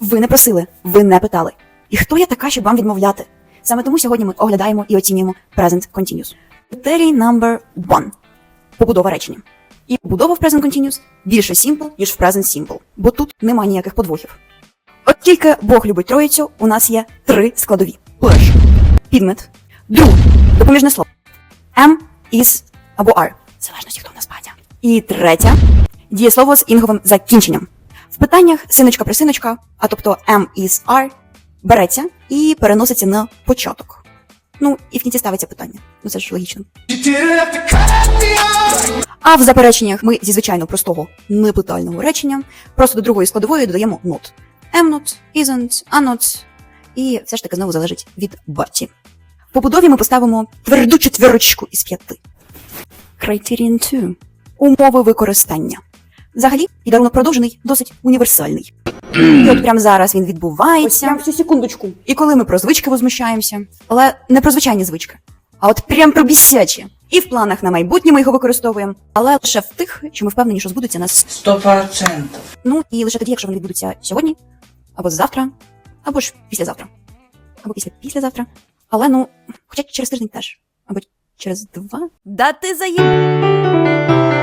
Ви не просили, ви не питали. І хто я така, щоб вам відмовляти? Саме тому сьогодні ми оглядаємо і оцінюємо Present Continuous. Критерій number one. Побудова речення. І побудова в Present Continuous більше simple, ніж в Present Simple, бо тут нема ніяких подвохів. От тільки Бог любить троїцю, у нас є три складові. Перше – підмет. Друге – допоміжне слово. Am, is або are. В залежності, хто в нас батя. І третє – дієслово з інговим закінченням. В питаннях синочка-присиночка, а тобто am, is, are, береться і переноситься на початок. Ну, і в кінці ставиться питання. Ну це ж логічно. А в запереченнях ми зі звичайно простого непитального речення просто до другої складової додаємо not. Am not, isn't, are not. І все ж таки знову залежить від баті. В побудові ми поставимо тверду четвірочку із п'яти. Criterion 2. Умови використання. Взагалі, ідеально продовжений, досить універсальний. І от прямо зараз він відбувається. Прям всю секундочку. І коли ми про звички возмущаємося, але не про звичайні звички, а от прям про бісячі. І в планах на майбутнє ми його використовуємо, але лише в тих, що ми впевнені, що збудуться нас. Сто процентов. Ну і лише тоді, якщо вони відбудуться сьогодні, або завтра, або ж післязавтра, або після післязавтра. Але ну, хоча через тиждень теж, або через два. Да ти заєм.